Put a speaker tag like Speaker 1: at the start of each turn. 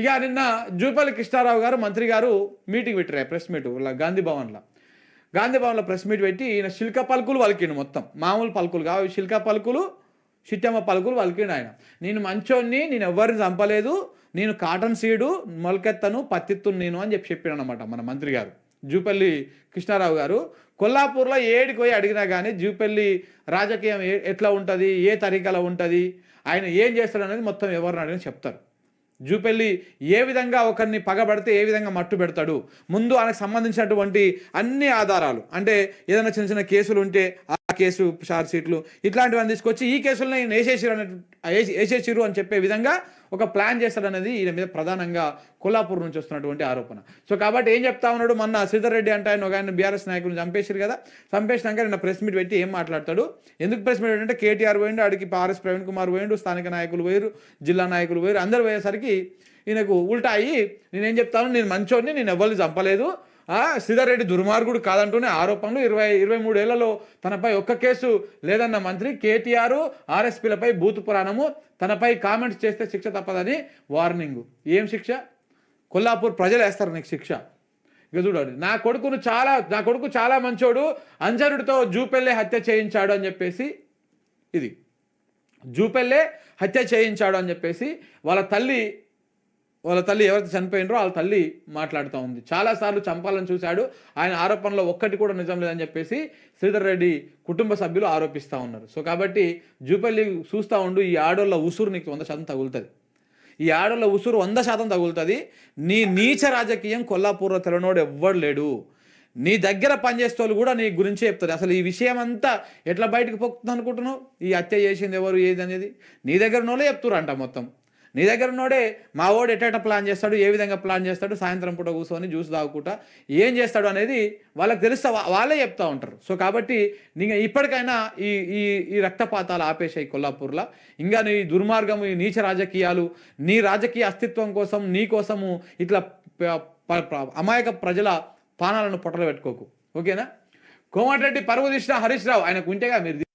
Speaker 1: ఇక నిన్న జూపల్లి కృష్ణారావు గారు మంత్రి గారు మీటింగ్ పెట్టారు ప్రెస్ మీట్ గాంధీ భవన్లో. గాంధీ భవన్లో ప్రెస్ మీట్ పెట్టి ఈయన శిల్క పలుకులు వలికిండు మొత్తం. మామూలు పలుకులు కావు శిల్క పలుకులు చిట్టమ్మ పలుకులు వలికిండు ఆయన. నేను మంచోన్ని నేను ఎవరిని చంపలేదు నేను కాటన్ సీడు మొలకెత్తను పత్తిత్తును నేను అని చెప్పి చెప్పాడు అనమాట మన మంత్రి గారు. జూపల్లి కృష్ణారావు గారు కొల్లాపూర్లో ఏడికి పోయి అడిగినా కానీ జూపల్లి రాజకీయం ఎట్లా ఉంటుంది ఏ తరికలో ఉంటుంది ఆయన ఏం చేస్తాడు అనేది మొత్తం ఎవరిని అడిగినా చెప్తారు. జూపెల్లి ఏ విధంగా ఒకరిని పగబడితే ఏ విధంగా మట్టు పెడతాడు? ముందు ఆయనకు సంబంధించినటువంటి అన్ని ఆధారాలు. అంటే ఏదైనా చిన్న చిన్న కేసులు ఉంటే కేసు షార్ట్ షీట్లు ఇట్లాంటివన్నీ తీసుకొచ్చి ఈ కేసులను ఈయన వేసేసిరు అనే వేసేసిరు అని చెప్పే విధంగా ఒక ప్లాన్ చేస్తాడనేది ఈయన మీద ప్రధానంగా కొల్లాపూర్ నుంచి వస్తున్నటువంటి ఆరోపణ. సో కాబట్టి ఏం చెప్తా ఉన్నాడు? మొన్న శ్రీధర్ రెడ్డి అంటే ఆయన ఒక ఆయన బీఆర్ఎస్ నాయకులను చంపేసారు కదా. చంపేసినాక నిన్న ప్రెస్ మీట్ పెట్టి ఏం మాట్లాడతాడు? ఎందుకు ప్రెస్ మీట్ అంటే కేటీఆర్ పోయిండు ఆడికి ఆర్ఎస్ ప్రవీణ్ కుమార్ పోయిండు స్థానిక నాయకులు పోయారు జిల్లా నాయకులు పోయారు అందరు పోయేసరికి ఈయనకు ఉల్టా అయ్యి నేనేం చెప్తాను? నేను మంచోడిని నేను ఎవరిని చంపలేదు. సిద్ధారెడ్డి దుర్మార్గుడు కాదంటూనే ఆరోపణలు ఇరవై ఇరవై మూడేళ్ళలో తనపై ఒక్క కేసు లేదన్న మంత్రి కేటీఆర్ ఆర్ఎస్పీలపై బూతు పురాణము తనపై కామెంట్స్ చేస్తే శిక్ష తప్పదని వార్నింగ్. ఏం శిక్ష? కొల్లాపూర్ ప్రజలు వేస్తారు నీకు శిక్ష. ఇక చూడండి నా కొడుకును చాలా నా కొడుకు చాలా మంచోడు అంజనుడితో జూపెల్లే హత్య చేయించాడు అని చెప్పేసి ఇది. జూపెల్లే హత్య చేయించాడు అని చెప్పేసి వాళ్ళ తల్లి వాళ్ళ తల్లి ఎవరైతే చనిపోయినరో వాళ్ళ తల్లి మాట్లాడుతూ ఉంది. చాలాసార్లు చంపాలని చూశాడు. ఆయన ఆరోపణలో ఒక్కటి కూడా నిజం లేదని చెప్పేసి శ్రీధర్ రెడ్డి కుటుంబ సభ్యులు ఆరోపిస్తూ ఉన్నారు. సో కాబట్టి జూపల్లి చూస్తూ ఉండు ఈ ఆడోళ్ళ ఉసురు నీకు వంద శాతం తగులుతుంది. ఈ ఆడోళ్ళ ఉసురు వంద శాతం తగులుతుంది. నీ నీచ రాజకీయం కొల్లాపూర్లో తెలనోడు ఎవ్వడు లేడు. నీ దగ్గర పనిచేసే వాళ్ళు కూడా నీ గురించి చెప్తారు. అసలు ఈ విషయం అంతా ఎట్లా బయటకు పోతుంది అనుకుంటున్నావు ఈ హత్య చేసింది ఎవరు? ఏది అనేది? నీ దగ్గర ఉన్నోళ్ళే చెప్తురు అంట మొత్తం. నీ దగ్గర ఉన్నోడే మా ఓడు ఎట్ట ప్లాన్ చేస్తాడు ఏ విధంగా ప్లాన్ చేస్తాడు సాయంత్రం పూట కూర్చొని జ్యూస్ తాగుకుంటా ఏం చేస్తాడు అనేది వాళ్ళకి తెలుస్తా వాళ్ళే చెప్తా ఉంటారు. సో కాబట్టి నీకు ఇప్పటికైనా ఈ ఈ ఈ రక్తపాతాలు ఆపేసాయి కొల్లాపూర్లో. ఇంకా నీ దుర్మార్గం ఈ నీచ రాజకీయాలు నీ రాజకీయ అస్తిత్వం కోసం నీ కోసము ఇట్లా అమాయక ప్రజల పానాలను పొట్టలు పెట్టుకోకు. ఓకేనా? కోమటిరెడ్డి పరువు తీసిన హరీష్ రావు ఆయనకు ఉంటేగా మీరు